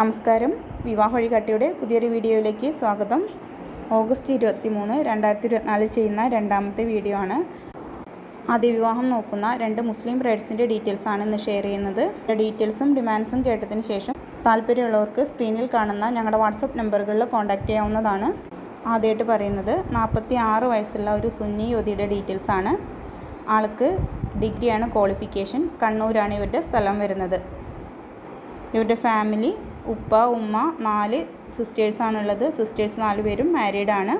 നമസ്കാരം. വിവാഹ വഴികാട്ടിയുടെ പുതിയൊരു വീഡിയോയിലേക്ക് സ്വാഗതം. ഓഗസ്റ്റ് ഇരുപത്തി മൂന്ന് രണ്ടായിരത്തി ഇരുപത്തിനാലിൽ ചെയ്യുന്ന രണ്ടാമത്തെ വീഡിയോ ആണ്. ആദ്യ വിവാഹം നോക്കുന്ന രണ്ട് മുസ്ലിം ബ്രൈഡ്സിന്റെ ആണ് ഇന്ന് ഷെയർ ചെയ്യുന്നത്. ഡീറ്റെയിൽസും ഡിമാൻഡ്സും കേട്ടതിന് ശേഷം താല്പര്യമുള്ളവർക്ക് സ്ക്രീനിൽ കാണുന്ന ഞങ്ങളുടെ വാട്സപ്പ് നമ്പറുകളിൽ കോൺടാക്റ്റ് ചെയ്യാവുന്നതാണ്. ആദ്യമായിട്ട് പറയുന്നത് നാൽപ്പത്തി ആറ് വയസ്സുള്ള ഒരു സുന്നി യുവതിയുടെ ആണ്. ആൾക്ക് ഡിഗ്രിയാണ് ക്വാളിഫിക്കേഷൻ. കണ്ണൂരാണ് ഇവരുടെ സ്ഥലം വരുന്നത്. ഇവരുടെ ഫാമിലി ഉപ്പ ഉമ്മ നാല് സിസ്റ്റേഴ്സാണുള്ളത്. സിസ്റ്റേഴ്സ് നാല് പേരും മാരീഡാണ്.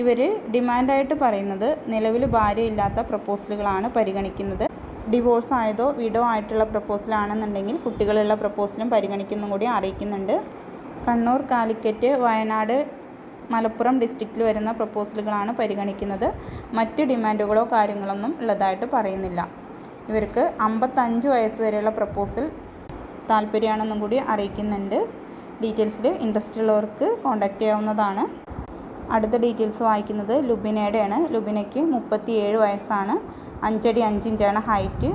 ഇവർ ഡിമാൻഡായിട്ട് പറയുന്നത് നിലവിൽ ഭാര്യയില്ലാത്ത പ്രപ്പോസലുകളാണ് പരിഗണിക്കുന്നത്. ഡിവോഴ്സ് ആയതോ വിഡോ ആയിട്ടുള്ള പ്രപ്പോസലാണെന്നുണ്ടെങ്കിൽ കുട്ടികളുള്ള പ്രപ്പോസലും പരിഗണിക്കുന്നതും കൂടി അറിയിക്കുന്നുണ്ട്. കണ്ണൂർ കാലിക്കറ്റ് വയനാട് മലപ്പുറം ഡിസ്ട്രിക്റ്റിൽ വരുന്ന പ്രപ്പോസലുകളാണ് പരിഗണിക്കുന്നത്. മറ്റ് ഡിമാൻഡുകളോ കാര്യങ്ങളൊന്നും ഉള്ളതായിട്ട് പറയുന്നില്ല. ഇവർക്ക് അമ്പത്തഞ്ച് വയസ്സ് വരെയുള്ള പ്രപ്പോസൽ താല്പര്യമാണെന്നും കൂടി അറിയിക്കുന്നുണ്ട്. ഡീറ്റെയിൽസിൽ ഇൻട്രസ്റ്റ് ഉള്ളവർക്ക് കോൺടാക്റ്റ് ചെയ്യാവുന്നതാണ്. അടുത്ത ഡീറ്റെയിൽസ് വായിക്കുന്നത് ലുബിനയുടെയാണ്. ലുബിനയ്ക്ക് മുപ്പത്തി ഏഴ് വയസ്സാണ്. അഞ്ചടി അഞ്ചിഞ്ചാണ് ഹൈറ്റ്.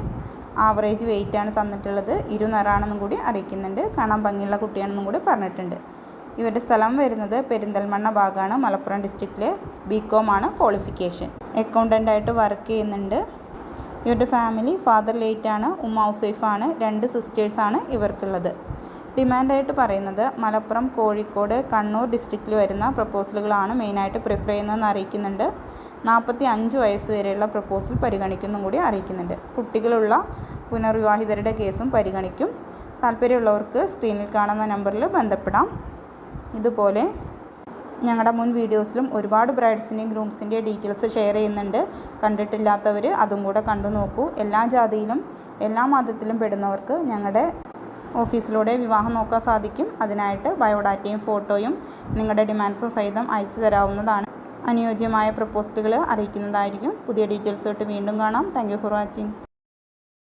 ആവറേജ് വെയിറ്റ് ആണ് തന്നിട്ടുള്ളത്. ഇരുനിറാണെന്നും കൂടി അറിയിക്കുന്നുണ്ട്. കാണാൻ ഭംഗിയുള്ള കുട്ടിയാണെന്നും കൂടി പറഞ്ഞിട്ടുണ്ട്. ഇവരുടെ സ്ഥലം വരുന്നത് പെരിന്തൽമണ്ണ ഭാഗമാണ് മലപ്പുറം ഡിസ്ട്രിക്റ്റിലെ ബി കോമാണ് ക്വാളിഫിക്കേഷൻ. അക്കൗണ്ടന്റായിട്ട് വർക്ക് ചെയ്യുന്നുണ്ട്. ഇവരുടെ ഫാമിലി ഫാദർ ലേറ്റാണ് ഉമ്മ ഹൗസ് വൈഫാണ് രണ്ട് സിസ്റ്റേഴ്സാണ് ഇവർക്കുള്ളത്. ഡിമാൻഡായിട്ട് പറയുന്നത് മലപ്പുറം കോഴിക്കോട് കണ്ണൂർ ഡിസ്ട്രിക്റ്റിൽ വരുന്ന പ്രപ്പോസലുകളാണ് മെയിനായിട്ട് പ്രിഫർ ചെയ്യുന്നതെന്ന് അറിയിക്കുന്നുണ്ട്. നാൽപ്പത്തി അഞ്ച് വയസ്സ് വരെയുള്ള പ്രപ്പോസൽ പരിഗണിക്കുന്നു കൂടി അറിയിക്കുന്നുണ്ട്. കുട്ടികളുള്ള പുനർവിവാഹിതരുടെ കേസും പരിഗണിക്കും. താല്പര്യമുള്ളവർക്ക് സ്ക്രീനിൽ കാണുന്ന നമ്പറിൽ ബന്ധപ്പെടാം. ഇതുപോലെ ഞങ്ങളുടെ മുൻ വീഡിയോസിലും ഒരുപാട് ബ്രൈഡ്സിന്റെയും ഗ്രൂംസിന്റെയും ഡീറ്റെയിൽസ് ഷെയർ ചെയ്യുന്നുണ്ട്. കണ്ടിട്ടില്ലാത്തവർ അതും കൂടെ കണ്ടു നോക്കൂ. എല്ലാ ജാതിയിലും എല്ലാ മതത്തിലും പെടുന്നവർക്ക് ഞങ്ങളുടെ ഓഫീസിലൂടെ വിവാഹം നോക്കാൻ സാധിക്കും. അതിനായിട്ട് ബയോഡാറ്റയും ഫോട്ടോയും നിങ്ങളുടെ ഡിമാൻഡ്സും സഹിതം അയച്ചു തരാവുന്നതാണ്. അനുയോജ്യമായ പ്രപ്പോസലുകൾ അറിയിക്കുന്നതായിരിക്കും. പുതിയ ഡീറ്റെയിൽസ് തൊട്ട് വീണ്ടും കാണാം. Thank for watching.